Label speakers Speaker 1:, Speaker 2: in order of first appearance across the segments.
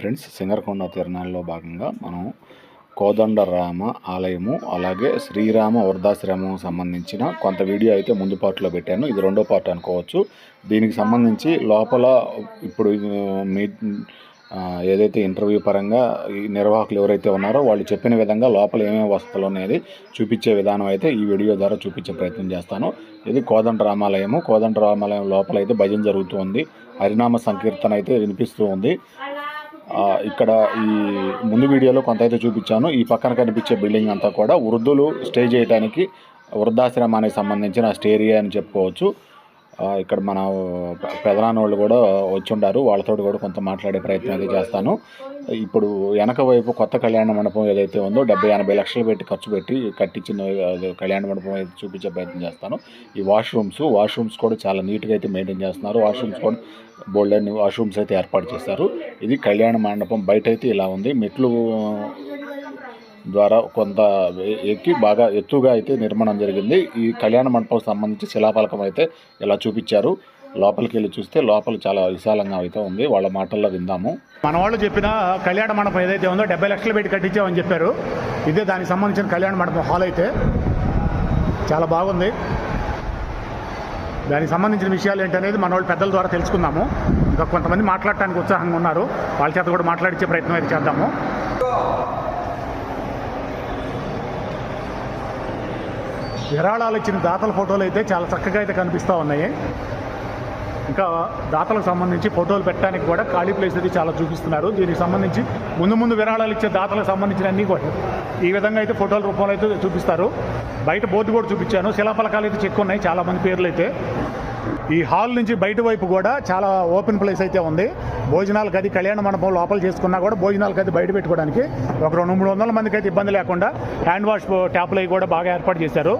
Speaker 1: Friends Singarakonda తిరణాల్లో భాగంగా మనం కోదండరామ ఆలయము అలాగే శ్రీరామ వరదాశ్రమం సంబంధించిన కొంత వీడియో అయితే ముందు పార్ట్లో పెట్టాను. ఇది రెండో పార్ట్ అనుకోవచ్చు. దీనికి సంబంధించి లోపల ఇప్పుడు మీ ఏదైతే ఇంటర్వ్యూ పరంగా ఈ నిర్వాహకులు ఎవరైతే ఉన్నారో వాళ్ళు చెప్పిన విధంగా లోపల ఏమేమి వసతులు అనేది చూపించే విధానం అయితే ఈ వీడియో ద్వారా చూపించే ప్రయత్నం చేస్తాను. ఇది కోదండ రామాలయము కోదండ రామాలయం లోపల అయితే భజన జరుగుతుంది హరినామ సంకీర్తన అయితే వినిపిస్తూ ఉంది. ఇక్కడ ఈ ముందు వీడియోలో కొంత అయితే చూపించాను. ఈ పక్కన కనిపించే బిల్డింగ్ అంతా కూడా వృద్ధులు స్టే చేయడానికి వృద్ధాశ్రమానికి సంబంధించిన స్టేరియా అని చెప్పుకోవచ్చు. ఇక్కడ మన పె- పెదనాన్న వాళ్ళు కూడా వచ్చి ఉండారు వాళ్ళతో కూడా కొంత మాట్లాడే ప్రయత్నం అయితే చేస్తాను. ఇప్పుడు వెనక వైపు కొత్త కళ్యాణ మండపం ఏదైతే ఉందో డెబ్బై ఎనభై లక్షలు పెట్టి ఖర్చు పెట్టి కట్టించిన కళ్యాణ మండపం అయితే చూపించే ప్రయత్నం చేస్తాను. ఈ వాష్రూమ్స్ వాష్రూమ్స్ కూడా చాలా నీట్గా అయితే మెయింటైన్ చేస్తున్నారు. వాష్రూమ్స్ కూడా బోల్డ్ అన్ని వాష్రూమ్స్ అయితే ఏర్పాటు చేస్తారు ఇది కళ్యాణ మండపం బయట అయితే ఇలా ఉంది. మెట్లు ద్వారా కొంత ఎక్కి బాగా ఎత్తుగా అయితే నిర్మాణం జరిగింది. ఈ కళ్యాణ మండపం సంబంధించి శిలాఫలకం అయితే ఇలా చూపించారు. లోపలికి వెళ్ళి చూస్తే లోపల చాలా విశాలంగా అయితే ఉంది. వాళ్ళ మాటల్లో విందాము.
Speaker 2: మన వాళ్ళు చెప్పిన కళ్యాణ మండపం ఏదైతే ఉందో డెబ్బై లక్షలు పెట్టి కట్టించామని చెప్పారు. ఇదే దానికి సంబంధించిన కళ్యాణ మండపం హాల్ అయితే. చాలా బాగుంది. దానికి సంబంధించిన విషయాలు ఏంటనేది మన వాళ్ళు పెద్దల ద్వారా తెలుసుకుందాము. ఇంకా కొంతమంది మాట్లాడటానికి ఉత్సాహంగా ఉన్నారు. వాళ్ళ చేత కూడా మాట్లాడించే ప్రయత్నం అయితే చేద్దాము. విరాళాలు ఇచ్చిన దాతల ఫోటోలు అయితే చాలా చక్కగా అయితే కనిపిస్తూ ఉన్నాయి. ఇంకా దాతలకు సంబంధించి ఫోటోలు పెట్టడానికి కూడా ఖాళీ ప్లేస్ అయితే చాలా చూపిస్తున్నారు. దీనికి సంబంధించి ముందు ముందు విరాళాలు ఇచ్చే దాతలకు సంబంధించిన అన్నీ కూడా ఈ విధంగా అయితే ఫోటోల రూపంలో అయితే చూపిస్తారు. బయట బోర్డు కూడా చూపించాను. శిలాఫలకాలు అయితే చెక్కు ఉన్నాయి చాలామంది పేర్లు అయితే. ఈ హాల్ నుంచి బయట వైపు కూడా చాలా ఓపెన్ ప్లేస్ అయితే ఉంది. భోజనాల అది కళ్యాణ మండపం లోపల చేసుకున్నా కూడా భోజనాలకు అది బయట పెట్టుకోవడానికి ఒక రెండు మూడు వందల మందికి అయితే ఇబ్బంది లేకుండా హ్యాండ్ వాష్ ట్యాప్లు అవి కూడా బాగా ఏర్పాటు చేశారు.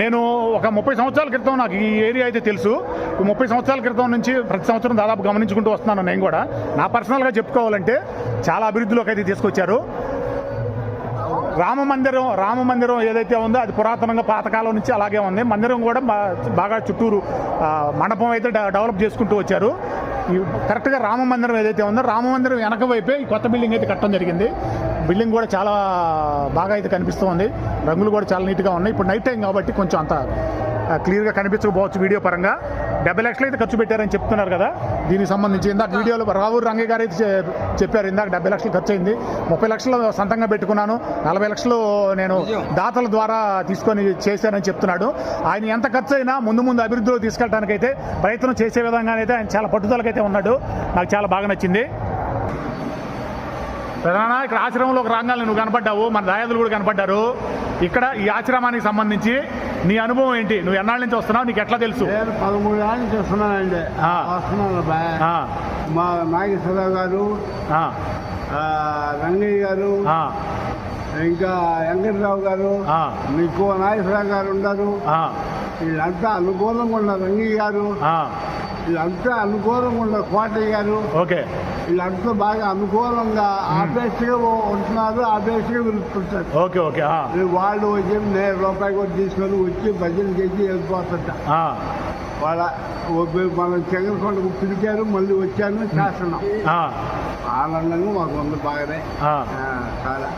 Speaker 2: నేను ఒక ముప్పై సంవత్సరాల క్రితం నాకు ఈ ఏరియా అయితే తెలుసు. ఈ ముప్పై సంవత్సరాల క్రితం నుంచి ప్రతి సంవత్సరం దాదాపు గమనించుకుంటూ వస్తున్నాను నేను కూడా. నా పర్సనల్గా చెప్పుకోవాలంటే చాలా అభివృద్ధిలోకి అయితే తీసుకొచ్చారు. రామ మందిరం రామ మందిరం ఏదైతే ఉందో అది పురాతనంగా పాతకాలం నుంచి అలాగే ఉంది. మందిరం కూడా బాగా చుట్టూరు మండపం అయితే డెవలప్ చేసుకుంటూ వచ్చారు. ఈ కరెక్ట్గా రామ మందిరం ఏదైతే ఉందో రామ మందిరం వెనక వైపే ఈ కొత్త బిల్డింగ్ అయితే కట్టడం జరిగింది. బిల్డింగ్ కూడా చాలా బాగా అయితే కనిపిస్తూ ఉంది. రంగులు కూడా చాలా నీట్గా ఉన్నాయి. ఇప్పుడు నైట్ టైం కాబట్టి కొంచెం అంత క్లియర్గా కనిపించకపోవచ్చు వీడియో పరంగా. డెబ్బై లక్షలు అయితే ఖర్చు పెట్టారని చెప్తున్నారు కదా. దీనికి సంబంధించి ఇందాక వీడియోలో రావూరు రంగయ్య గారు అయితే చెప్పారు. ఇందాక డెబ్బై లక్షలు ఖర్చు అయింది ముప్పై లక్షలు సొంతంగా పెట్టుకున్నాను. నలభై లక్షలు నేను దాతల ద్వారా తీసుకొని చేశానని చెప్తున్నాడు. ఆయన ఎంత ఖర్చు అయినా ముందు ముందు అభివృద్ధిలో తీసుకెళ్ళడానికైతే ప్రయత్నం చేసే విధంగానైతే ఆయన చాలా పట్టుదలకైతే ఉన్నాడు. నాకు చాలా బాగా నచ్చింది. ప్రధాన ఇక్కడ ఆశ్రమంలోకి రాగానే నువ్వు కనపడ్డావు. మన దాయాదులు కూడా కనపడ్డారు. ఇక్కడ ఈ ఆశ్రమానికి సంబంధించి నీ అనుభవం ఏంటి? నువ్వు ఎన్నాళ్ళ నుంచి వస్తున్నావు? నీకు ఎట్లా తెలుసు?
Speaker 3: నేను పదమూడు ఏళ్ళ నుంచి వస్తున్నానండి.
Speaker 2: ఆ.
Speaker 3: వస్తున్నాను
Speaker 2: ఆ,
Speaker 3: మా నాగేశ్వరరావు గారు
Speaker 2: ఆ,
Speaker 3: ఆ, రంగయ్య గారు
Speaker 2: ఆ,
Speaker 3: ఇంకా వెంకటరావు గారు
Speaker 2: ఆ,
Speaker 3: మీకు నాగేశ్వరరావు గారు ఉన్నారు
Speaker 2: ఆ,
Speaker 3: వీళ్ళంతా అనుకూలంగా ఉన్నారు రంగయ్య గారు
Speaker 2: ఆ,
Speaker 3: వీళ్ళంతా అనుకూలంగా ఉన్నారు కోటయ్య గారు
Speaker 2: ఓకే.
Speaker 3: వీళ్ళంతా బాగా అనుకూలంగా ఆపేస్గా ఉంటున్నారు ఆపేస్గా పిలుస్తుంటారు
Speaker 2: ఓకే ఓకే
Speaker 3: వాళ్ళు వచ్చి నేను రూపాయి కూడా తీసుకొని వచ్చి భజన చేసి వెళ్ళిపోతుంట. వాళ్ళ మనం చంద్రకొండకు పిలిచారు మళ్ళీ వచ్చాను చేస్తున్నాం
Speaker 2: ఆ,
Speaker 3: ఆనందంగా మాకు ఉంది బాగానే. చాలా.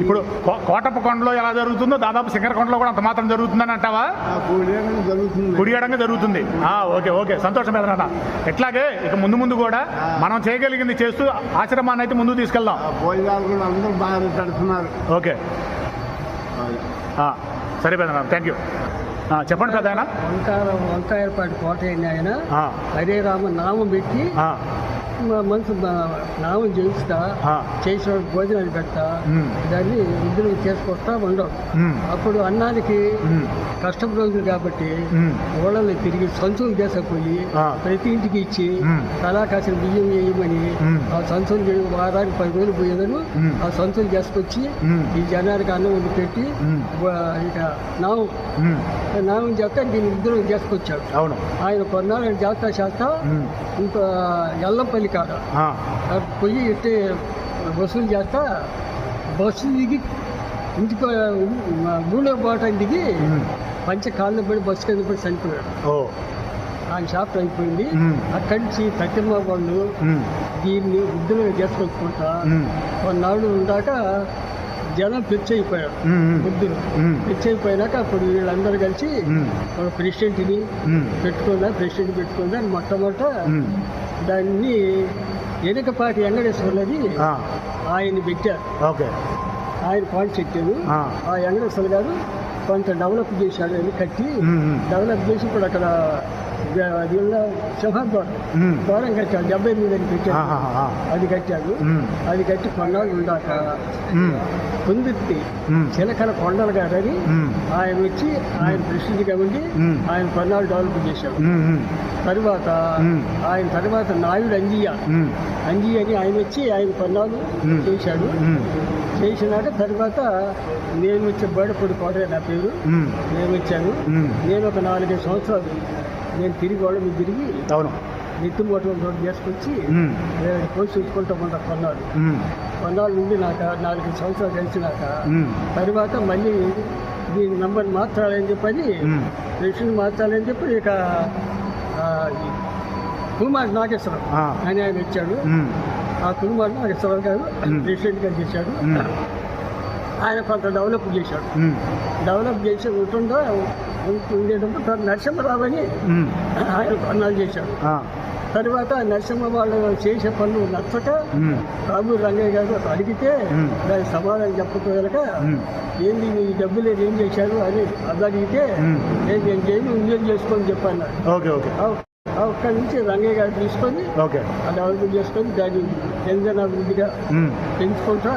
Speaker 2: ఇప్పుడు కోటప్ప కొండలో ఎలా జరుగుతుందో దాదాపు శంకరకొండలో కూడా అంత మాత్రం జరుగుతుందని అంటావా? కుడియడంగా జరుగుతుంది. ఆ, ఓకే ఓకే. సంతోషం పెదనాన్న ఎట్లాగే ఇక ముందు ముందు కూడా మనం చేయగలిగింది చేస్తూ ఆశ్రమాన్ని అయితే ముందుకు తీసుకెళ్దాం. ఓకే. ఆ, సరే పెదనాన్న థ్యాంక్ యూ చెప్పండి పెద్ద ఆయన
Speaker 4: వంకాయ వంకాయలపాటి కోట అయిన ఆయన. హరే రామ నామం పెట్టి మనసు నామం చేయిస్తా. చేసిన భోజనాలు పెడతా. దాన్ని ఇద్దరు చేసుకొస్తా ఉండవు అప్పుడు అన్నానికి కష్టం రోజులు కాబట్టి ఊళ్ళని తిరిగి సంచులు చేసుకుపోయి. ప్రతి ఇంటికి ఇచ్చి
Speaker 2: మ్మ్.
Speaker 4: తలా కాసిన బియ్యం వేయమని. ఆ సంచులు వారానికి పది రోజులు పోయేదను. ఆ సంచులు చేసుకొచ్చి. ఈ జనానికి అన్నం వండి పెట్టి ఇక నామం నామం చేస్తా దీన్ని ఇద్దరు చేసుకొచ్చాడు
Speaker 2: అవును
Speaker 4: ఆయన కొన్నాళ్ళు చేస్తా చేస్తా. ఇంకా ఎల్లంపల్లి
Speaker 2: ఆ,
Speaker 4: అక్కడ పోయి ఇట్టే వసూలు చేస్తా బస్సు దిగి ఇంటికి ఊళ్ళో పోవటం దిగి. పంచ కాళ్ళు పడి బస్సు కింద పడి చనిపోయాడు
Speaker 2: ఓ
Speaker 4: ఆయన షాప్ అయిపోయింది. అక్కడి నుంచి సత్యమ్మ వాళ్ళు దీన్ని వృద్ధులుగా చేసుకొచ్చుకుంటా కొన్నాళ్ళు ఉందాక జనం పిచ్చి అయిపోయారు
Speaker 2: ఉమ్,
Speaker 4: పిచ్చి అయిపోయినాక అప్పుడు వీళ్ళందరూ కలిసి ప్రెసిడెంట్ని పెట్టుకుందా ప్రెసిడెంట్ పెట్టుకుందా అని మొట్టమొదట. దాన్ని వెనుకపాటి వెంకటేశ్వర్లది ఆయన పెట్టారు.
Speaker 2: ఓకే.
Speaker 4: ఆయన పాయింట్ పెట్టారు
Speaker 2: ఆ.
Speaker 4: వెంకటేశ్వర గారు కొంత డెవలప్ చేశాడు అని కట్టి డెవలప్ చేసి ఇప్పుడు అక్కడ సింహద్వారం.
Speaker 2: ఉమ్.
Speaker 4: ద్వారం కట్టాడు డెబ్బై ఎనిమిది అని పెట్టాడు
Speaker 2: ఆహాహా.
Speaker 4: అది కట్టాడు అది కట్టి కొన్నాళ్ళు ఉందాక
Speaker 2: ఉమ్,
Speaker 4: చిలకల కొండలు గారని ఆయన వచ్చి ఆయన ఉండి
Speaker 2: ఉమ్.
Speaker 4: ఆయన కొన్నాళ్ళు డెవలప్ చేశాడు తర్వాత. ఆయన తర్వాత నాయుడు అంజియ్య.
Speaker 2: ఉమ్,
Speaker 4: అంజియ్య అని ఆయన వచ్చి ఆయన కొన్నాళ్ళు. చేశాడు. చేసినాక తర్వాత నేను వచ్చే బేడపూడి కోట నా పేరు. నేను వచ్చాను. నేను ఒక నాలుగైదు సంవత్సరాలు నేను తిరిగి వాళ్ళ తిరిగి
Speaker 2: అవును.
Speaker 4: నెత్తి మోటం రోడ్డు చేసుకొచ్చి పోయి చూసుకుంటూ ఉంటా
Speaker 2: ఉమ్,
Speaker 4: కొన్నాళ్ళు నుండి నాకు నాలుగైదు సంవత్సరాలు
Speaker 2: ఉమ్,
Speaker 4: తర్వాత మళ్ళీ దీని నంబర్ మార్చాలని చెప్పని. రేషన్ మార్చాలని చెప్పి ఇక కుమార్ నాగేశ్వరం. అని ఆయన వచ్చాడు. ఆ కుమార్ నాగేశ్వరం గారు
Speaker 2: ఉమ్.
Speaker 4: ప్రెసిడెంట్గా చేశాడు. ఆయన కొంత డెవలప్ చేశాడు. డెవలప్ చేసి ఉంటుందో ఉండేటప్పుడు నరసింహరావు అని ఆయన కొన్నాళ్ళు చేశాడు
Speaker 2: ఆ,
Speaker 4: తర్వాత నరసింహ వాళ్ళు చేసే పనులు నచ్చక రాము రంగయ్య గారు అడిగితే. దానికి సమాధానం చెప్పకపోయాక. ఏంది మీ డబ్బులు ఏం చేశారు అని అది అడిగితే
Speaker 2: ఉమ్.
Speaker 4: నేను నేను చేయను ఇంజన్ చేసుకొని చెప్పాను
Speaker 2: ఓకే ఓకే
Speaker 4: అక్కడి నుంచి రంగయ్య గారు తీసుకొని ఆ డెవలప్ చేసుకొని దాన్ని జనజన అభివృద్ధిగా పెంచుకుంటా.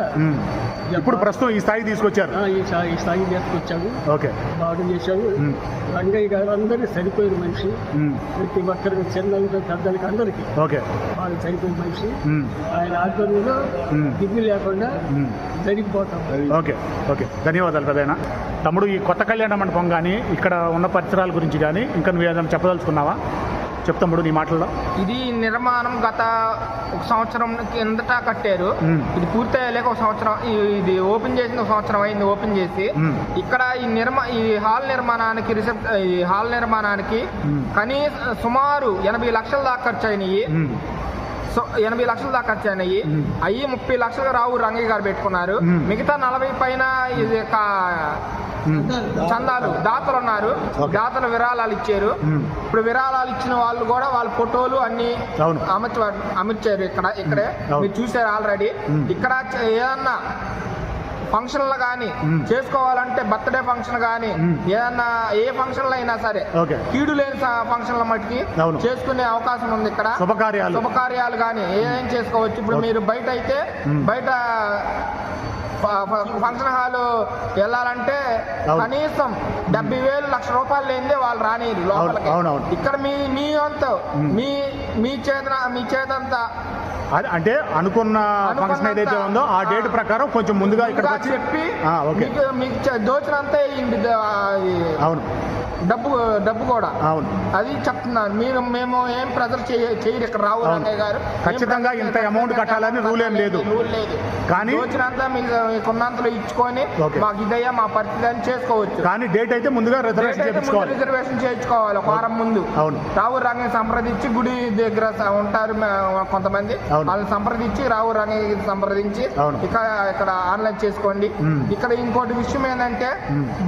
Speaker 2: ఇప్పుడు ప్రస్తుతం ఈ స్థాయి తీసుకొచ్చారు.
Speaker 4: ఈ స్థాయి ఈ స్థాయి చేసుకొచ్చాడు
Speaker 2: ఓకే.
Speaker 4: బాగా చేశాడు
Speaker 2: ఉమ్.
Speaker 4: రంగయ్య గారు అందరూ సరిపోయిన మనిషి ప్రతి ఒక్కరికి చిన్నలకి పెద్దలకి అందరికీ
Speaker 2: ఓకే.
Speaker 4: బాగా సరిపోయిన మనిషి. ఆయన ఆధ్వర్యంలో. దిగ్గు లేకుండా. జరిగిపోతాం.
Speaker 2: ఓకే. ఓకే. ధన్యవాదాలు పెదైనా తమ్ముడు ఈ కొత్త కళ్యాణ మండపం కానీ ఇక్కడ ఉన్న పరిసరాల గురించి కానీ ఇంకా నువ్వు ఏదైనా చెప్పదలుచుకున్నావా? చెప్తాముడు నీ మాటల్లో
Speaker 5: ఇది నిర్మాణం గత ఒక సంవత్సరం కిందట కట్టారు. ఇది పూర్తయ్యలేక ఒక సంవత్సరం ఇది ఓపెన్ చేసిన ఒక సంవత్సరం అయింది ఓపెన్ చేసి. ఇక్కడ ఈ నిర్మా ఈ హాల్ నిర్మాణానికి రిసెప్ట్ ఈ హాల్ నిర్మాణానికి. కనీస సుమారు ఎనభై లక్షల దాకా ఖర్చు అయినాయి సో ఎనభై లక్షల దాకా
Speaker 2: మ్మ్.
Speaker 5: అయ్యి ముప్పై లక్షలు రావు రంగయ్య గారు పెట్టుకున్నారు. మిగతా నలభై పైన ఇది చందాలు దాతలు ఉన్నారు. దాతలు విరాళాలు ఇచ్చారు. ఇప్పుడు విరాళాలు ఇచ్చిన వాళ్ళు కూడా వాళ్ళ ఫోటోలు అన్ని అమర్చారు ఇక్కడ ఇక్కడే. మీరు చూసారు ఆల్రెడీ. ఇక్కడ ఏదన్నా ఫంక్షన్లు కానీ. చేసుకోవాలంటే బర్త్డే ఫంక్షన్ కానీ. ఏదన్నా ఏ ఫంక్షన్లు అయినా సరే కీడు లేని ఫంక్షన్ల మట్టుకి. చేసుకునే అవకాశం ఉంది ఇక్కడ
Speaker 2: శుభకార్యాలు
Speaker 5: శుభకార్యాలు కానీ ఏం చేసుకోవచ్చు ఇప్పుడు. మీరు బయట అయితే. బయట ఫంక్షన్ హాల్ వెళ్ళాలంటే. కనీసం డెబ్బై వేలు లక్ష రూపాయలు లేనిదే వాళ్ళు లోపలికి
Speaker 2: అవును.
Speaker 5: ఇక్కడ మీ మీ అంత. మీ మీ చేతన మీ చేతంత
Speaker 2: అంటే అనుకున్న ఫంక్షన్ ఏదైతే ఉందో ఆ డేట్ ప్రకారం కొంచెం ముందుగా ఇక్కడికి వచ్చి
Speaker 5: చెప్పి మీకు దోచినంతే
Speaker 2: అవును.
Speaker 5: డబ్బు డబ్బు కూడా
Speaker 2: అవును
Speaker 5: అది చెప్తున్నాను మీరు మేము ఏం ప్రెజర్ చేయరు ఇక్కడ రావు
Speaker 2: అవును.
Speaker 5: రంగయ్య గారు
Speaker 2: ఖచ్చితంగా ఇంత amount కట్టాలని rule ఏం లేదు.
Speaker 5: రూల్ లేదు
Speaker 2: కానీ-
Speaker 5: వచ్చినంత మీకు మీకున్నంతలో ఇచ్చుకొని. మాకు ఇదయ్యా మా పరిస్థితి అని చేసుకోవచ్చు
Speaker 2: కానీ డేట్ అయితే ముందుగా రిజర్వేషన్ చేయించుకోవాలి
Speaker 5: రిజర్వేషన్ చేయించుకోవాలి ఒక వారం ముందు
Speaker 2: అవును.
Speaker 5: రావు రంగయ్య సంప్రదించి గుడి దగ్గర ఉంటారు కొంతమంది. వాళ్ళని సంప్రదించి రావు రంగయ్య సంప్రదించి
Speaker 2: అవును.
Speaker 5: ఇక్కడ ఇక్కడ ఆన్లైన్ చేసుకోండి. ఇక్కడ ఇంకోటి విషయం ఏంటంటే.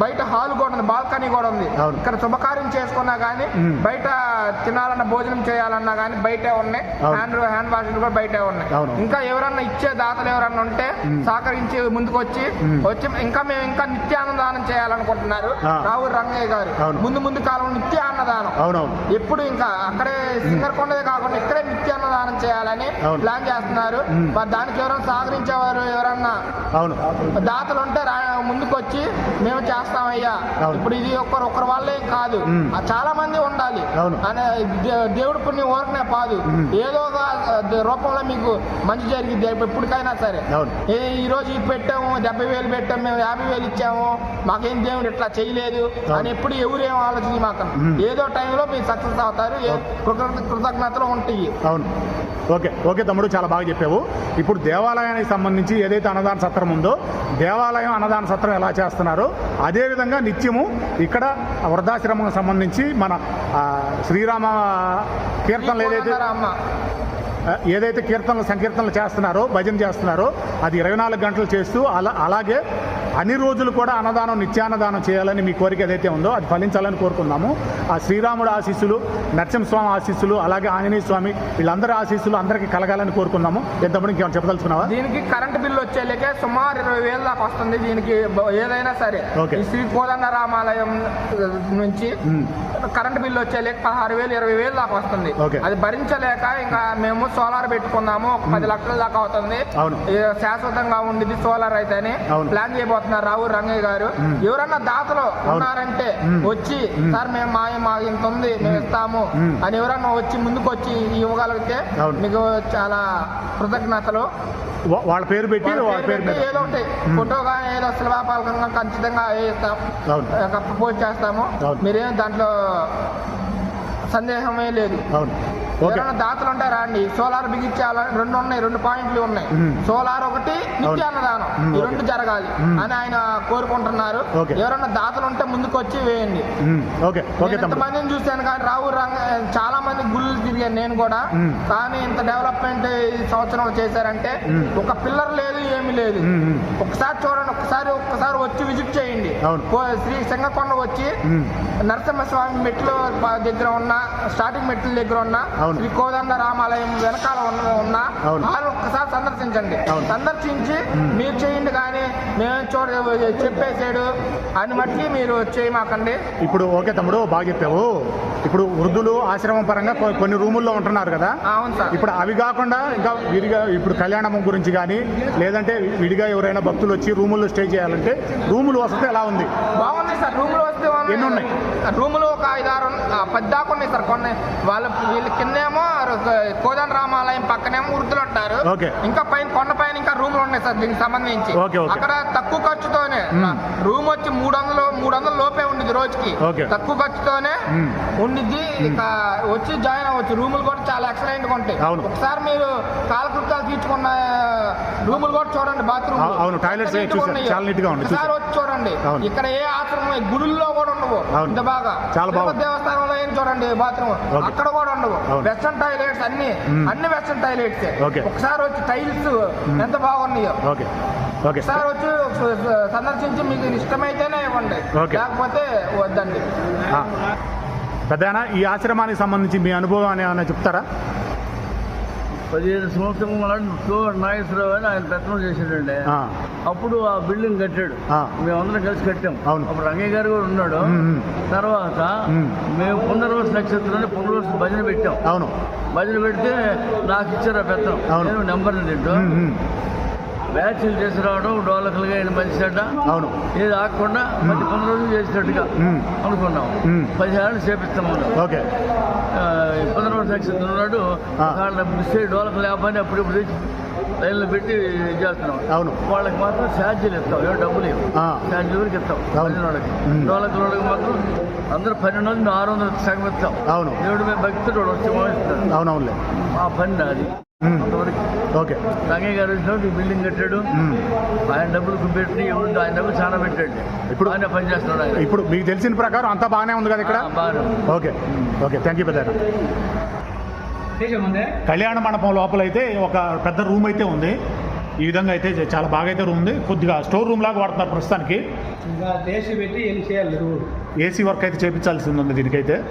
Speaker 5: బయట హాల్ కూడా ఉంది బాల్కనీ కూడా ఉంది
Speaker 2: అవును.
Speaker 5: ఇక్కడ శుభకార్యం చేసుకున్నా కానీ
Speaker 2: మ్మ్.
Speaker 5: బయట తినాలన్నా భోజనం చేయాలన్నా కానీ బయటే ఉన్నాయి. హ్యాండ్ హ్యాండ్ వాష్ కూడా బయటే ఉన్నాయి. ఇంకా ఎవరన్నా ఇచ్చే దాతలు ఎవరన్నా ఉంటే. సహకరించి ముందుకు వచ్చి. వచ్చి ఇంకా మేము ఇంకా నిత్యాన్నదానం చేయాలనుకుంటున్నారు. రావు రంగయ్య గారు. ముందు ముందు కాలం నిత్య అన్నదానం
Speaker 2: అవునవును
Speaker 5: ఎప్పుడు ఇంకా అక్కడే సింగర్కొండదే కాకుండా ఇక్కడే నిత్యాన్నదానం చేయాలని. ప్లాన్ చేస్తున్నారు. మరి దానికి ఎవరైనా సహకరించేవారు ఎవరన్నా
Speaker 2: అవును
Speaker 5: దాతలు ఉంటే ముందుకు వచ్చి మేము చేస్తామయ్యా. ఇప్పుడు ఇది ఒక్కరు ఒక్కరు వాళ్ళే కాదు చాలా మంది ఉండాలి
Speaker 2: అవును.
Speaker 5: అనే దేవుడి పుణ్యం ఊరకనే కాదు. ఏదో ఒక రూపంలో మీకు మంచి జరిగింది. ఎప్పటికైనా సరే. ఏ ఈ రోజు ఇది పెట్టాము డెబ్బై వేలు పెట్టాము మేము యాభై వేలు ఇచ్చాము మాకేం దేవుడు ఇట్లా చేయలేదు. అని ఎప్పుడు ఎవరు ఏం ఆలోచించి మాకు. ఏదో టైంలో మీరు సక్సెస్ అవుతారు కృతజ్ఞతలు ఉంటాయి.
Speaker 2: అవును. ఓకే. ఓకే తమ్ముడు చాలా బాగా చెప్పావు. ఇప్పుడు దేవాలయానికి సంబంధించి ఏదైతే అన్నదాన సత్రం ఉందో దేవాలయం అన్నదాన సత్రం ఎలా చేస్తున్నారో? అదేవిధంగా నిత్యము ఇక్కడ వృద్ధాశ్రమం సంబంధించి మన శ్రీరామ కీర్తనలు ఏదైతే ఏదైతే కీర్తనలు సంకీర్తనలు చేస్తున్నారో భజన చేస్తున్నారో అది ఇరవై నాలుగు గంటలు చేస్తూ అలా అలాగే అన్ని రోజులు కూడా అన్నదానం నిత్యాన్నదానం చేయాలని మీ కోరిక ఏదైతే ఉందో అది ఫలించాలని కోరుకుందాము. ఆ శ్రీరాముడు ఆశీస్సులు నరసింహస్వామి ఆశీస్సులు అలాగే ఆంజనేయ స్వామి వీళ్ళందరి ఆశీస్సులు అందరికీ కలగాలని కోరుకుందాము. ఎంతమంది ఇంకేమైనా చెప్పదలుచుకున్నావా?
Speaker 5: దీనికి కరెంట్ బిల్లు వచ్చేలేకే సుమారు ఇరవై వేలు దాకా వస్తుంది దీనికి ఏదైనా సరే.
Speaker 2: ఓకే.
Speaker 5: శ్రీ కోదండ రామాలయం నుంచి. కరెంట్ బిల్లు వచ్చేలేక పదహారు వేలు ఇరవై వేలు దాకా వస్తుంది.
Speaker 2: ఓకే.
Speaker 5: అది భరించలేక ఇంకా మేము సోలార్ పెట్టుకున్నాము. పది లక్షల దాకా అవుతుంది. శాశ్వతంగా ఉండేది సోలార్ అయితేనే. ప్లాన్ చేయబోతున్నారు రావు రంగయ్య గారు. ఎవరన్నా దాతలు ఉన్నారంటే వచ్చి సార్ మేము మా మా ఇంత ఉంది మేము ఇస్తాము. అని ఎవరన్నా వచ్చి ముందుకు వచ్చి ఇవ్వగలిగితే. మీకు చాలా కృతజ్ఞతలు.
Speaker 2: వాళ్ళ పేరు పెట్టి
Speaker 5: వాళ్ళ
Speaker 2: పేరు
Speaker 5: పెట్టి ఏదో ఒకటి ఫోటోగా ఏదో శిలాపాలకంగా ఖచ్చితంగా వేస్తాం పోస్ట్ చేస్తాము. మీరేం దాంట్లో సందేహమే లేదు.
Speaker 2: అవును.
Speaker 5: ఎవరైనా దాతలు ఉంటారా అండి సోలార్ బిగించాల రెండు ఉన్నాయి రెండు పాయింట్లు ఉన్నాయి. సోలార్ ఒకటి నిత్య అన్నదానం.
Speaker 2: మ్మ్,
Speaker 5: ఈ. రెండు జరగాలి. అని ఆయన కోరుకుంటున్నారు. ఎవరైనా దాతలు ఉంటే ముందుకు వచ్చి వేయండి ఎంతమందిని చూశాను కానీ రావు రంగ చాలా మంది గుళ్ళు తిరిగాను నేను కూడా. కానీ ఇంత డెవలప్మెంట్ ఈ సంవత్సరం చేశారంటే. ఒక పిల్లర్ లేదు ఏమీ లేదు. ఒకసారి చూడండి ఒకసారి ఒక్కసారి వచ్చి విజిట్ చేయండి. శ్రీ సింగకొండ వచ్చి నరసింహస్వామి మెట్లు దగ్గర ఉన్న స్టార్టింగ్ మెట్ల దగ్గర ఉన్న కోదండ రామాలయం వెనకాల ఉన్న. వాళ్ళు ఒక్కసారి సందర్శించండి. సందర్శించి మీరు చేయండి కానీ మేము చూడ చెప్పేసాడు అని మట్టి మీరు చేయమాకండి.
Speaker 2: ఇప్పుడు ఓకే తమ్ముడు బాగా చెప్పావు. ఇప్పుడు వృద్ధులు ఆశ్రమం పరంగా కొన్ని రూముల్లో ఉంటున్నారు కదా?
Speaker 5: అవును సార్.
Speaker 2: ఇప్పుడు అవి కాకుండా ఇంకా విడిగా ఇప్పుడు కళ్యాణం గురించి కానీ లేదంటే విడిగా ఎవరైనా భక్తులు వచ్చి రూముల్లో స్టే చేయాలంటే రూములు వసతి ఎలా ఉంది?
Speaker 5: బాగున్నాయి సార్ రూములు వస్తే.
Speaker 2: ఎన్ని ఉన్నాయి?
Speaker 5: రూములు ఒక ఐదారు ఉన్న- ఆ, పది దాకా ఉన్నాయి సార్ కొన్ని వాళ్ళ వీళ్ళ కిందేమో కోదండ రామాలయం పక్కనేమో వృద్ధులు ఉంటారు. ఇంకా పైన కొండ పైన ఇంకా రూములు ఉన్నాయి సార్ దీనికి సంబంధించి. అక్కడ తక్కువ ఖర్చుతోనే. రూమ్ వచ్చి మూడు వందలు మూడు వందల లోపే ఉండిద్ది రోజుకి. తక్కువ ఖర్చుతోనే. ఉండిద్ది ఇక వచ్చి జాయిన్ అవ్వచ్చు రూములు కూడా చాలా ఎక్సలెంట్గా ఉంటాయి. ఒకసారి మీరు కాలకృత్యాలు తీర్చుకున్న రూములు కూడా చూడండి బాత్రూమ్
Speaker 2: అవు- అవును, చూసాను. చాలా neat గా ఉంది.
Speaker 5: ఒకసారి వచ్చి చూడండి. ఇక్కడ ఏ ఆశ్రమం గుడుల్లో కూడా ఉండవు. ఇంత బాగా
Speaker 2: చాలా.
Speaker 5: తిరుపతి దేవస్థానంలో ఏం చూడండి బాత్రూమ్. అక్కడ కూడా ఉండవు. వెస్టర్న్ టాయిలెట్స్ అన్ని. అన్ని వెస్టర్న్ టాయిలెట్స్. ఒకసారి వచ్చి టైల్స్ ఎంత బాగున్నాయో.
Speaker 2: ఓకే. ఓకే.
Speaker 5: ఒకసారి వచ్చి సందర్శించి మీకు ఇష్టమైతేనే ఇవ్వండి. లేకపోతే వద్దండి.
Speaker 2: పెద్దనా ఈ ఆశ్రమానికి సంబంధించి మీ అనుభవం ఏమైనా చెప్తారా?
Speaker 6: పదిహేను సంవత్సరం నాడు నాగేశ్వరరావు అని ఆయన పెత్తనం చేశాడండి అప్పుడు ఆ బిల్డింగ్ కట్టాడు. మేమందరం కలిసి కట్టాం
Speaker 2: అవును.
Speaker 6: అప్పుడు రంగయ్య గారు కూడా ఉన్నాడు. తర్వాత. మేము పునర్వస నక్షత్రాన్ని పునర్వస భజన పెట్టాం
Speaker 2: అవును
Speaker 6: భజన పెడితే నాకు ఇచ్చారు ఆ పెత్తనం. నేను నెంబర్ తింటూ బ్యాచ్లు చేసి రావడం డోలకలుగా ఆయన మంచి చెడ్డ
Speaker 2: అవును.
Speaker 6: ఏది ఆగకుండా మళ్ళీ పునర్వసం చేసినట్టుగా
Speaker 2: ఉమ్,
Speaker 6: అనుకున్నాం. పదిహేను చేపిస్తాం
Speaker 2: ఓకే.
Speaker 6: పునర్వస నక్షత్రం ఉన్నాడు మిస్ అయ్యి డోలకు లేపని అప్పుడప్పుడు తెచ్చి లైన్లో పెట్టి చేస్తున్నాం.
Speaker 2: అవును.
Speaker 6: వాళ్ళకి మాత్రం ఛార్జీలు ఇస్తాం. ఏమో డబ్బులు ఇవ్వం
Speaker 2: ఆ.
Speaker 6: ఛార్జీ వరకు ఇస్తాం. పన్నెండు వాళ్ళకి. డోలకు వాళ్ళకి మాత్రం అందరూ పన్నెండు వందలు ఆరు వందలు సగం ఇస్తాం.
Speaker 2: అవును.
Speaker 6: దేవుడి మీద భక్తుడు వచ్చి ఇస్తారు
Speaker 2: అవునవునులే.
Speaker 6: ఆ పని
Speaker 2: ఉమ్,
Speaker 6: అంతవరకు
Speaker 2: ఓకే.
Speaker 6: రంగయ్య గారు వచ్చినప్పుడు ఈ బిల్డింగ్ కట్టాడు. ఆయన డబ్బులు పెట్టి ఎవరు ఆయన డబ్బులు చాలా పెట్టాడు.
Speaker 2: ఇప్పుడు-
Speaker 6: ఆయన పని చేస్తున్నాడు ఆయన.
Speaker 2: ఇప్పుడు మీకు తెలిసిన ప్రకారం అంతా బాగానే ఉంది కదా ఇక్కడ?
Speaker 6: బాగానే.
Speaker 2: ఓకే. ఓకే. థ్యాంక్ యూ పెద్ద కళ్యాణ మండపం లోపల అయితే ఒక పెద్ద రూమ్ అయితే ఉంది. ఈ విధంగా అయితే చాలా బాగా అయితే రూమ్ ఉంది. కొద్దిగా స్టోర్ రూమ్ లాగా వాడుతున్నారు ప్రస్తుతానికి.
Speaker 7: ఇంకా దేశీ పెట్టి ఎన్ని చేయాలి నువ్వు
Speaker 2: ఏసీ వర్క్ అయితే చేపించాల్సింది ఉంది దీనికైతే.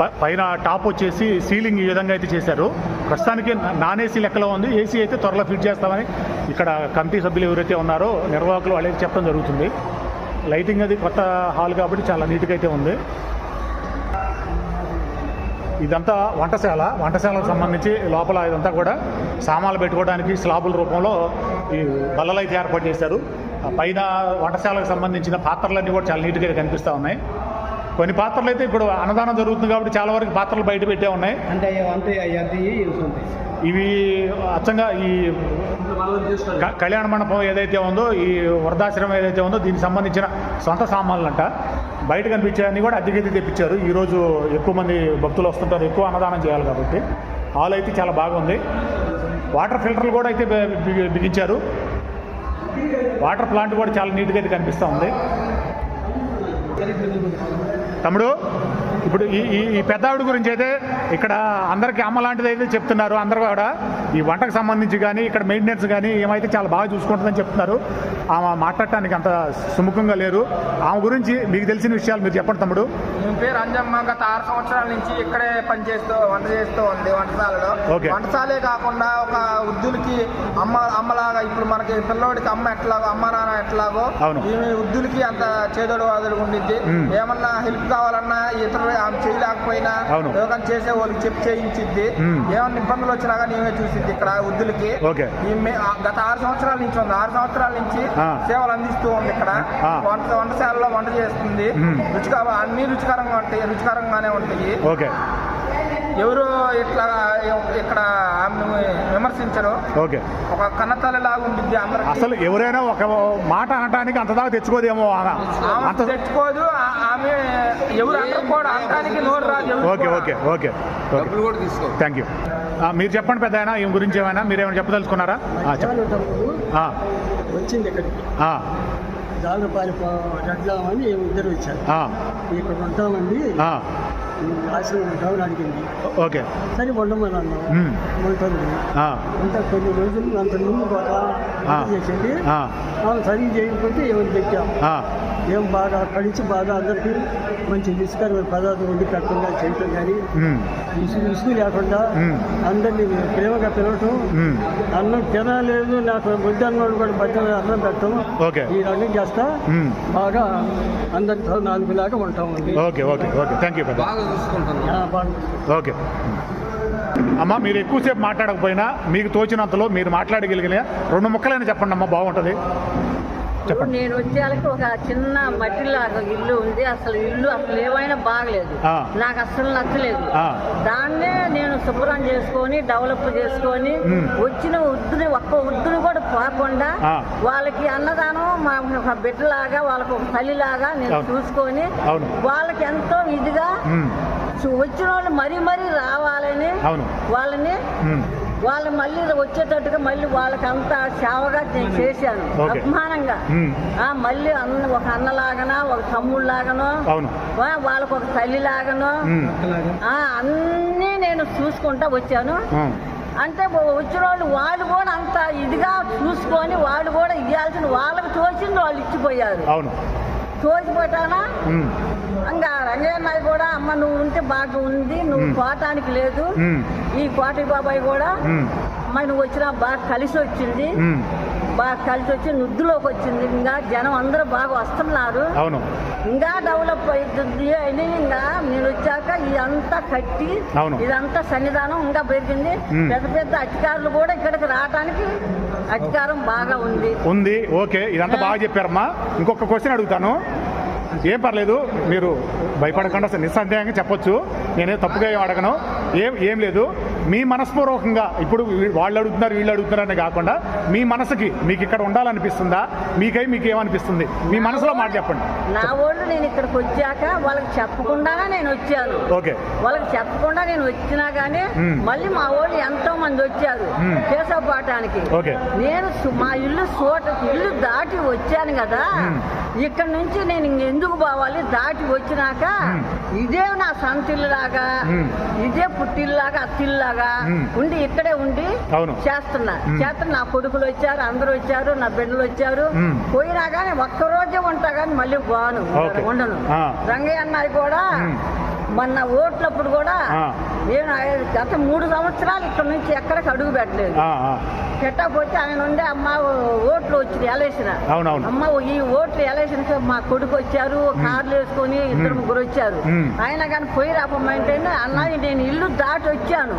Speaker 2: ప- పైన టాప్ వచ్చేసి సీలింగ్ ఈ విధంగా అయితే చేశారు. ప్రస్తుతానికి నాన్ ఏసీ లెక్కలో ఉంది. ఏసీ అయితే త్వరలో ఫిట్ చేస్తామని ఇక్కడ కమిటీ సభ్యులు ఎవరైతే ఉన్నారో నిర్వాహకులు వాళ్ళైతే చెప్పడం జరుగుతుంది. లైటింగ్ అది కొత్త హాల్ కాబట్టి చాలా నీట్గా అయితే ఉంది. ఇదంతా వంటశాల. వంటశాలకు సంబంధించి లోపల ఇదంతా కూడా సామాన్లు పెట్టుకోవడానికి స్లాబుల రూపంలో ఈ బల్లలు అయితే ఏర్పాటు చేశారు. పైన వంటశాలకు సంబంధించిన పాత్రలన్నీ కూడా చాలా నీట్గా కనిపిస్తూ ఉన్నాయి. కొన్ని పాత్రలు అయితే ఇప్పుడు అన్నదానం జరుగుతుంది కాబట్టి చాలా వరకు పాత్రలు బయట పెట్టే ఉన్నాయి.
Speaker 7: అంటే
Speaker 2: ఇవి అచ్చంగా ఈ కళ్యాణ మండపం ఏదైతే ఉందో ఈ వృద్ధాశ్రమం ఏదైతే ఉందో దీనికి సంబంధించిన సొంత సామాన్లు అంట బయట కనిపించాయని కూడా అద్దెకైతే తెప్పించారు. ఈరోజు ఎక్కువ మంది భక్తులు వస్తుంటారు ఎక్కువ అన్నదానం చేయాలి కాబట్టి. హాల్ అయితే చాలా బాగుంది. వాటర్ ఫిల్టర్లు కూడా అయితే బిగించారు. వాటర్ ప్లాంట్ కూడా చాలా నీట్గా అయితే కనిపిస్తూ ఉంది. తమ్ముడు ఇప్పుడు ఈ ఈ పెద్దావిడ పెద్ద ఆవిడ గురించి అయితే ఇక్కడ అందరికీ అమ్మ లాంటిది అయితే చెప్తున్నారు అందరు కూడా. ఈ వంటకు సంబంధించి కానీ ఇక్కడ మెయింటెనెన్స్ కానీ ఏమైతే చాలా బాగా చూసుకుంటుందని చెప్తున్నారు. ఆమె మాట్లాడటానికి అంత సుముఖంగా లేరు ఆమె గురించి మీకు తెలిసిన విషయాలు మీరు చెప్పండి తమ్ముడు
Speaker 5: ఈమె పేరు అంజమ్మ గత ఆరు సంవత్సరాల నుంచి ఇక్కడే పనిచేస్తూ వంట చేస్తూ ఉంది వంటశాలలో. వంటశాలే కాకుండా ఒక వృద్ధులకి అమ్మ అమ్మలాగా ఇప్పుడు మనకి పిల్లోడికి అమ్మ ఎట్లాగో అమ్మ నాన్న ఎట్లాగో. ఈమె వృద్ధులకి అంత చేదోడు వాదులు ఉండిద్ది
Speaker 2: మ్మ్.
Speaker 5: ఏమన్నా హెల్ప్ కావాలన్నా ఇతరులు ఆమె చేయలేకపోయినా. యోగం చేసే వాళ్ళకి చెప్పి చేయించిద్ది. ఏమన్నా ఇబ్బందులు వచ్చినా కానీ ఈమె చూసిద్ది ఇక్కడ వృద్ధులకి గత ఆరు సంవత్సరాల నుంచి ఉంది ఆరు సంవత్సరాల నుంచి. సేవలు అందిస్తూ ఉంది ఇక్కడ. వంట వంటశాలలో వంట చేస్తుంది. రుచిగా అన్ని రుచికరంగా ఉంటాయి రుచికరంగానే ఉంటాయి.
Speaker 2: ఓకే.
Speaker 5: ఎవరు ఇట్లా ఇక్కడ విమర్శించరు.
Speaker 2: ఓకే.
Speaker 5: ఒక కన్నతల్లి లాగా ఉండిద్ది అందరికి.
Speaker 2: అసలు ఎవరైనా ఒక మాట అనటానికి అంత దాకా తెచ్చుకోదేమో అంత
Speaker 5: తెచ్చుకోదు. ఆమె ఎవరు అంటారు కూడా అనడానికి నోరు రాదు
Speaker 2: okay. Okay okay okay. Thank you మీరు చెప్పండి పెద్ద ఆయన ఈమె గురించి ఏమైనా? మీరేమైనా చెప్పదలుచుకున్నారా? ఆ, చెప్పండి.
Speaker 4: వచ్చింది ఇక్కడికి. జాలపాలి రెడ్లామని ఇద్దరు వచ్చారు ఇక్కడ ఉంటామండి ఆశ్రమం ఉంటామని అడిగింది.
Speaker 2: ఓకే.
Speaker 4: సరే ఉండమని అన్నాం. ఉంటుంది అంత కొన్ని రోజులు అంత ముందు. చేసింది. సరిగ్గా చేయకపోతే ఏమని పెట్టాం. ఏం బాగా కడిచి బాగా అందరికీ మంచి నిష్కరమైన పదార్థం వండి పెట్టకుండా చేయటం కానీ ఇసుగు ఇసుగు లేకుండా. అందరినీ ప్రేమగా పిలవటం. అన్నం తినలేదు నాకు బుద్ధి అన్నవాడు కూడా బద్దలు అన్నం పెట్టడం
Speaker 2: ఓకే.
Speaker 4: ఈ రకం చేస్తా. బాగా అందరితో నాలుగులాగా ఉంటామండి
Speaker 2: okay okay okay. Thank you okay. అమ్మ మీరు ఎక్కువసేపు మాట్లాడకపోయినా మీకు తోచినంతలో మీరు మాట్లాడగలిగిన రెండు ముక్కలైనా చెప్పండి అమ్మా బాగుంటుంది. చెప్పండి
Speaker 8: నేను వచ్చేళ్ళకి ఒక చిన్న మట్టిలాగా ఇల్లు ఉంది అసలు ఇల్లు అసలు ఏమైనా బాగలేదు. నాకు అసలు నచ్చలేదు. దాన్నే నేను శుభ్రం చేసుకొని డెవలప్ చేసుకొని. వచ్చిన వృద్ధుని ఒక్క వృద్ధుని కూడా పోకుండా. వాళ్ళకి అన్నదానం మా ఒక బిడ్డలాగా వాళ్ళకి ఒక తల్లిలాగా నేను. చూసుకొని. వాళ్ళకి ఎంతో ఇదిగా వచ్చిన వాళ్ళు మరీ మరీ రావాలని. వాళ్ళని. వాళ్ళు మళ్ళీ వచ్చేటట్టుగా మళ్ళీ వాళ్ళకి అంత సేవగా నేను చేశాను. అభిమానంగా. ఆ, మళ్ళీ అన్న ఒక అన్నలాగనో ఒక తమ్ముళ్ళలాగనో
Speaker 2: అవును.
Speaker 8: ఆ, వాళ్ళకు ఒక తల్లిలాగనో
Speaker 2: మ్మ్.
Speaker 8: ఆ, అన్నీ నేను చూసుకుంటా వచ్చాను. అంటే వచ్చిన వాళ్ళు వాళ్ళు కూడా అంత ఇదిగా చూసుకొని వాళ్ళు కూడా ఇవ్వాల్సిన వాళ్ళకి తోచింది వాళ్ళు ఇచ్చిపోయారు. తోచిపోతానా? ఇంకా రంగయ్య కూడా అమ్మ నువ్వు ఉంటే బాగా ఉంది నువ్వు
Speaker 2: మ్మ్.
Speaker 8: పోటానికి లేదు. ఈ కోటి బాబాయ్ కూడా
Speaker 2: మ్మ్.
Speaker 8: అమ్మ నువ్వు వచ్చినా బాగా కలిసి వచ్చింది. బాగా కలిసి వచ్చి నుద్దులోకి వచ్చింది. ఇంకా జనం అందరూ బాగా వస్తున్నారు.
Speaker 2: అవును.
Speaker 8: ఇంకా డెవలప్ అవుతుంది అని ఇంకా నేను వచ్చాక ఇదంతా కట్టి. ఇదంతా సన్నిధానం ఇంకా పెరిగింది. పెద్ద పెద్ద అధికారులు కూడా ఇక్కడికి రావడానికి అధికారం బాగా ఉంది.
Speaker 2: ఉంది. ఓకే. ఇదంతా బాగా చెప్పారమ్మా. ఇంకొక క్వశ్చన్ అడుగుతాను. ఏం పర్లేదు మీరు భయపడకుండా అసలు నిస్సందేహంగా చెప్పొచ్చు. నేనే తప్పుగా అడగను. ఏం ఏం లేదు మీ మనస్పూర్వకంగా ఇప్పుడు వాళ్ళు అడుగుతున్నారు వీళ్ళు అడుగుతున్నారని కాకుండా మీ మనసుకి మీకు ఇక్కడ ఉండాలనిపిస్తుందా మీకై మీకు ఏమనిపిస్తుంది మీ మనసులో మాట చెప్పండి
Speaker 8: నా వాళ్ళు నేను ఇక్కడికి వచ్చాక వాళ్ళకి చెప్పకుండానే నేను వచ్చాను
Speaker 2: ఓకే
Speaker 8: వాళ్ళకి చెప్పకుండా నేను వచ్చినా గానీ. మళ్ళీ మా వాళ్ళు ఎంతో మంది వచ్చారు
Speaker 2: మ్మ్.
Speaker 8: కేశవ పాఠానికి
Speaker 2: ఓకే.
Speaker 8: నేను మా ఇల్లు చోట ఇల్లు దాటి వచ్చాను కదా. ఇక్కడ నుంచి నేను ఇంకెందుకు పోవాలి దాటి వచ్చినాక. ఇదే నా సంతిల్లాగా
Speaker 2: మ్మ్.
Speaker 8: ఇదే పుట్టిల్లాగా అత్తిల్లాగా. ఉండి ఇక్కడే ఉండి. చేస్తున్నా. చేస్తున్నా నా కొడుకులు వచ్చారు అందరూ వచ్చారు నా బిడ్డలు వచ్చారు. పోయినా కానీ ఒక్కరోజే ఉంటా కానీ మళ్ళీ
Speaker 2: ఓకే.
Speaker 8: ఉండను. రంగయ్య అన్నది కూడా. మొన్న ఓట్లప్పుడు కూడా. నేను గత మూడు సంవత్సరాలు ఇక్కడ నుంచి ఎక్కడికి అడుగు పెట్టలేదు. పెట్టకపోతే ఆయన ఉండే అమ్మ ఓట్లు వచ్చి ఎలసిన
Speaker 2: అవునవును.
Speaker 8: అమ్మ ఈ ఓట్లు ఎలక్షన్ మా కొడుకు వచ్చారు కార్లు వేసుకొని ఇద్దరు ముగ్గురు వచ్చారు. ఆయన కానీ పోయి రాపమంటే అన్నది నేను ఇల్లు దాటి వచ్చాను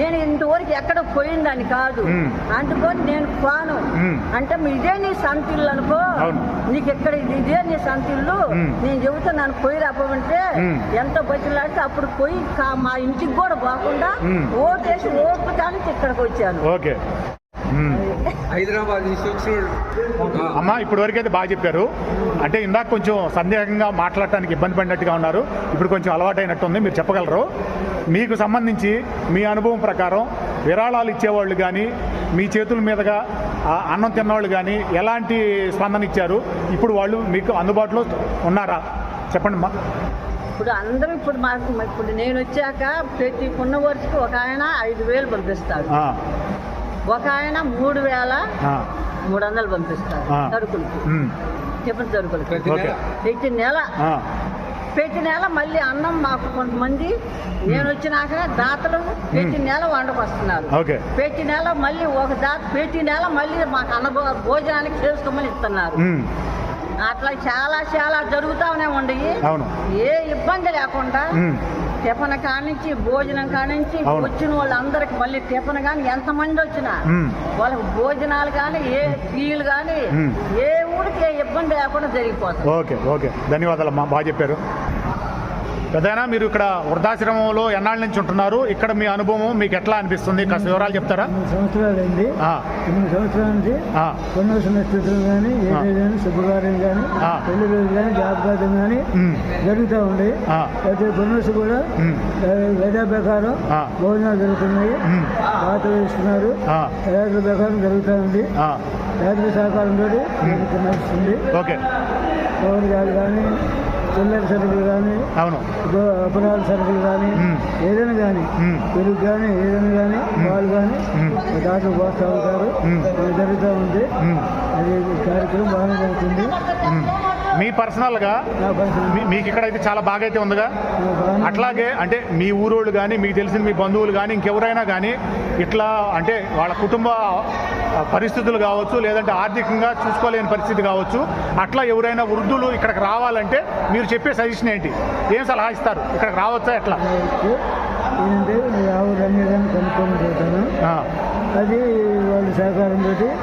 Speaker 8: నేను ఇంతవరకు ఎక్కడ పోయిందని కాదు. అందుకొని నేను పోను. అంటే ఇదే నీ సంతిల్లు అనుకో
Speaker 2: అవును.
Speaker 8: నీకు ఎక్కడ ఇది నీ సంతిల్లు
Speaker 2: మ్మ్.
Speaker 8: నేను చెబుతున్నాను పోయి రాపమంటే. ఎంత బతిలాడితే అప్పుడు పోయి మా ఇంటికి కూడా పోకుండా. ఓటేసి కానీ ఇక్కడికి వచ్చాను.
Speaker 2: ఓకే. మ్మ్.
Speaker 7: హైదరాబాద్ నుంచి వచ్చిన
Speaker 2: అమ్మ ఇప్పటి వరకు అయితే బాగా చెప్పారు. అంటే ఇందాక కొంచెం సందేహంగా మాట్లాడటానికి ఇబ్బంది పడినట్టుగా ఉన్నారు. ఇప్పుడు కొంచెం ఉంది మీరు చెప్పగలరు. మీకు సంబంధించి మీ అనుభవం ప్రకారం విరాళాలు ఇచ్చేవాళ్ళు కానీ మీ చేతుల మీదుగా అన్నం తిన్నవాళ్ళు కానీ ఎలాంటి స్పందన ఇచ్చారు? ఇప్పుడు వాళ్ళు మీకు అందుబాటులో ఉన్నారా? చెప్పండి అమ్మా
Speaker 8: ఇప్పుడు అందరూ ఇప్పుడు మాకు ఇప్పుడు నేను వచ్చాక ప్రతి పున్న వరుసకి ఒక ఆయన ఐదు వేలు పంపిస్తాడు
Speaker 2: ఆ,
Speaker 8: ఒక ఆయన మూడు వేల
Speaker 2: ఆ,
Speaker 8: మూడు వందలు పంపిస్తాడు. సరుకులకి.
Speaker 2: ఉమ్,
Speaker 8: టిఫిన్ సరుకులకి.
Speaker 7: ప్రతి నెల.
Speaker 8: ప్రతి నెల.
Speaker 2: ఆ,
Speaker 8: ప్రతి నెల మళ్ళీ అన్నం మాకు కొంతమంది నేను వచ్చినాక దాతలు ప్రతి నెల వండకు వస్తున్నారు.
Speaker 2: ఓకే.
Speaker 8: ప్రతి నెల మళ్ళీ ఒక దాత ప్రతి నెల మళ్ళీ మాకు అన్న భోజనానికి చేసుకోమని ఇస్తున్నారు. అట్లా చాలా చాలా జరుగుతానే ఉండయి ఏ ఇబ్బంది లేకుండా టిఫిన్ కానించి భోజనం కానించి. వచ్చిన వాళ్ళందరికి మళ్ళీ టిఫిన్ కానీ ఎంతమంది వచ్చినా. వాళ్ళకి భోజనాలు కానీ ఏ టీలు కానీ. ఏ ఊరికి ఏ ఇబ్బంది లేకుండా జరిగిపోతుంది.
Speaker 2: Okay okay. ధన్యవాదాలమ్మా బాగా చెప్పారు. పెద్దయినా మీరు ఇక్కడ వృద్ధాశ్రమంలో ఎన్నాళ్ళ నుంచి ఉంటున్నారు? ఇక్కడ మీ అనుభవం మీకు ఎట్లా అనిపిస్తుంది? కాస్త వివరాలు చెప్తారా?
Speaker 9: ఎనిమిది సంవత్సరాల నుంచి కొన్నోసిన నక్షత్రం కానీ కానీ శుభకార్యం కానీ. పెళ్ళి రోజు కానీ జరుగుతూ ఉంది. అయితే కొన్నోసి కూడా వేద ప్రకారం. భోజనాలు జరుగుతున్నాయి. ఇస్తున్నారు ప్రకారం జరుగుతూ ఉంది. రైతుల సహకారంతో నడుస్తుంది
Speaker 2: ఓకే.
Speaker 9: గారు కానీ చిల్లర సరుకులు కానీ
Speaker 2: అవును
Speaker 9: అపరాధ సరుకులు కానీ. ఏదైనా కానీ. పెరుగు కానీ ఏదైనా కానీ వాళ్ళు కానీ. దాంట్లో పోస్తూ ఉంటారు జరుగుతూ ఉంది అది కార్యక్రమం బాగానే జరుగుతుంది.
Speaker 2: మీ పర్సనల్గా మీకు ఇక్కడైతే చాలా బాగా అయితే ఉందిగా. అట్లాగే అంటే మీ ఊరోళ్ళు కానీ మీకు తెలిసిన మీ బంధువులు కానీ ఇంకెవరైనా కానీ ఇట్లా అంటే వాళ్ళ కుటుంబ పరిస్థితులు కావచ్చు లేదంటే ఆర్థికంగా చూసుకోలేని పరిస్థితి కావచ్చు అట్లా ఎవరైనా వృద్ధులు ఇక్కడికి రావాలంటే మీరు చెప్పే సజెషన్ ఏంటి? ఏం సలహా ఇస్తారు? ఇక్కడికి రావచ్చా ఎట్లా?
Speaker 9: అది వాళ్ళ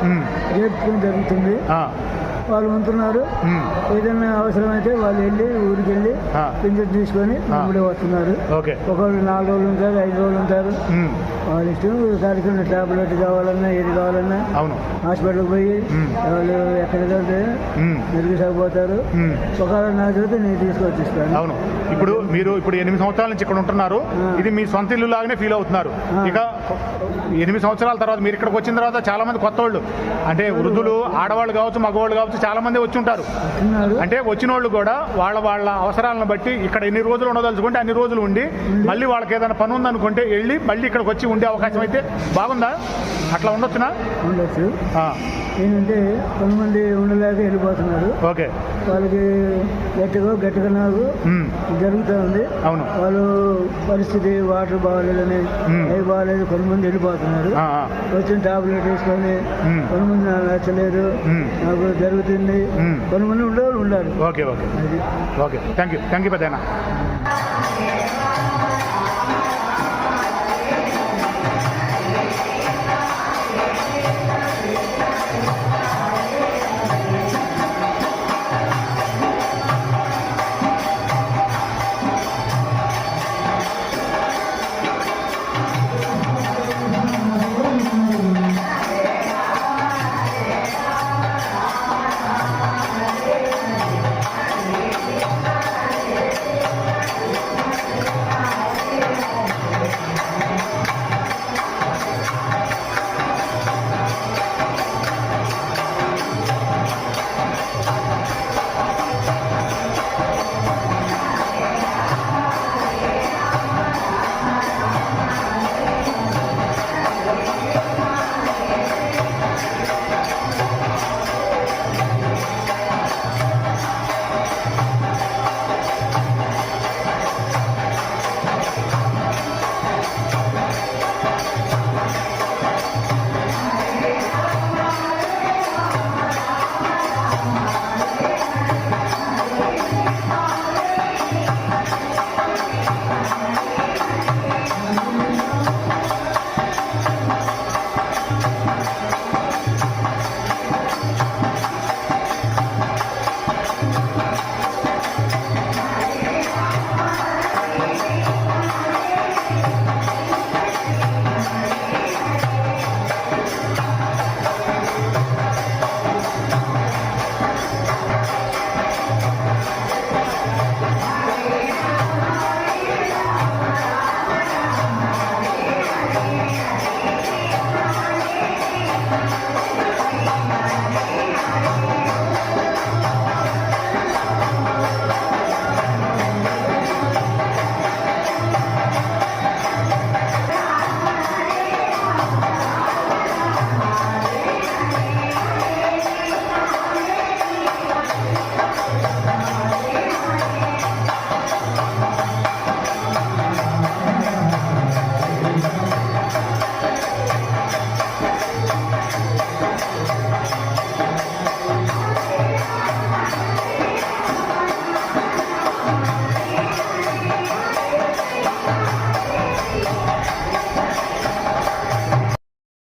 Speaker 2: ఉమ్,
Speaker 9: జరుపుకొని జరుగుతుంది. వాళ్ళు ఉంటున్నారు. ఏదైనా అవసరమైతే వాళ్ళు వెళ్ళి ఊరికి వెళ్ళి. పింఛన్ తీసుకొని ఇప్పుడే వస్తున్నారు.
Speaker 2: ఓకే.
Speaker 9: ఒకళ్ళు నాలుగు రోజులు ఉంటారు ఐదు రోజులు ఉంటారు. వాళ్ళ ఇష్టం కార్యక్రమం టాబ్లెట్ కావాలన్నా ఏది కావాలన్నా
Speaker 2: అవును.
Speaker 9: హాస్పిటల్కి పోయి. వాళ్ళు ఎక్కడికంటే
Speaker 2: ఉమ్,
Speaker 9: మెరుగుసాగిపోతారు.
Speaker 2: ఉమ్.
Speaker 9: ఒకవేళ నా చదివితే నేను తీసుకొచ్చి ఇస్తాను.
Speaker 2: అవును. ఇప్పుడు మీరు ఇప్పుడు ఎనిమిది సంవత్సరాల నుంచి ఇక్కడ ఉంటున్నారు. ఇది మీ సొంత ఇల్లు లాగానే ఫీల్ అవుతున్నారు. ఇక ఎనిమిది సంవత్సరాల తర్వాత మీరు ఇక్కడికి వచ్చిన తర్వాత చాలా మంది కొత్త వాళ్ళు అంటే వృద్ధులు ఆడవాళ్ళు కావచ్చు మగవాళ్ళు కావచ్చు చాలా మంది వచ్చి ఉంటారు అంటే వచ్చిన వాళ్ళు కూడా వాళ్ళ వాళ్ళ అవసరాలను బట్టి ఇక్కడ ఎన్ని రోజులు ఉండదలుచుకుంటే అన్ని రోజులు ఉండి మళ్ళీ వాళ్ళకి ఏదైనా పని ఉందనుకుంటే వెళ్ళి మళ్ళీ ఇక్కడికి వచ్చి ఉండే అవకాశం అయితే బాగుందా? అట్లా ఉండొచ్చునా?
Speaker 9: ఉండొచ్చు. ఏంటంటే కొంతమంది ఉండలేక వెళ్ళిపోతున్నారు.
Speaker 2: ఓకే.
Speaker 9: వాళ్ళకి గట్టిగా గట్టిగా నాకు జరుగుతూ ఉంది.
Speaker 2: అవును.
Speaker 9: వాళ్ళు పరిస్థితి వాటర్ బాగాలేదని. అవి బాగాలేదు కొంతమంది వెళ్ళిపోతున్నారు. వచ్చిన టాబ్లెట్ వేసుకొని. కొంతమంది నాకు నచ్చలేదు. నాకు జరుగుతుంది
Speaker 2: మ్మ్.
Speaker 9: కొంతమంది ఉండేవాళ్ళు ఉండాలి.
Speaker 2: Okay okay. Okay. Thank you thank you పెద్దనా